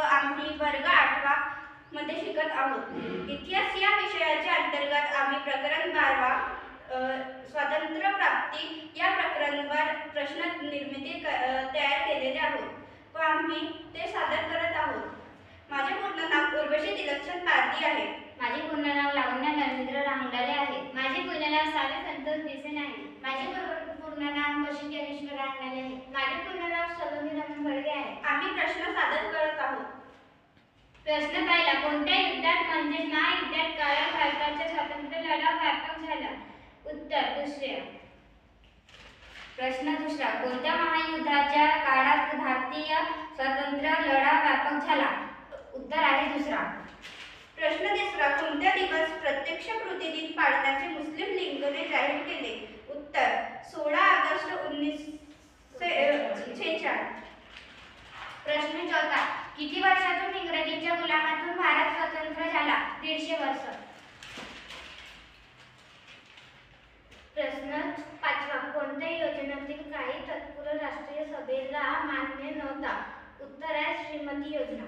आम्ही वर्ग आठवा मध्ये शिकत आहोत. इतिहास या विषयाच्या अंतर्गत आम्ही प्रकरण बारवा स्वातंत्र्य प्राप्ती या प्रकरणावर प्रश्न निर्मिती क- तयार केलेले आहोत. व आम्ही ते सादर करत आहोत. माझे पूर्ण नाव उर्वशी तिलक्षण पारधी आहे. माझे पूर्ण नाव लावण्य नरेंद्र रांगडाले आहे. माझे पूर्ण नाव सावे संतोष देसन आहे. माझे पूर्ण- नाव कौशिक ज्ञानेश्वर रांगडाले आहे. माझे पूर्ण नाव सलोनी रमण बर्गे आहे आम्ही प्रश्न सादर करत आहोत प्रश्न पहिला कोणत्या युद्धात म्हणजे महायुद्धात काळा भारताचा स्वातंत्र्य लढा व्यापक झाला? उत्तर दुसऱ्या. प्रश्न दुसरा कोणत्या महायुद्धाच्या काळात भारतीय स्वातंत्र्य लढा व्यापक झाला? उत्तर आहे दुसरा. प्रश्न तिसरा कोणत्या दिवस प्रत्यक्ष कृती दिन पाळण्याचे मुस्लिम लीगने जाहीर केले? उत्तर सोळा ऑगस्ट उन्नीसशे प्रश्न चौथा किती वर्षातून इंग्रजीच्या गुलामातून भारत स्वतंत्र झाला? दीडशे वर्ष. प्रश्न पाचवा. कोणत्या योजनेतील काही तत्पूर्व राष्ट्रीय सभेला मान्य नव्हता? उत्तर आहे श्रीमती योजना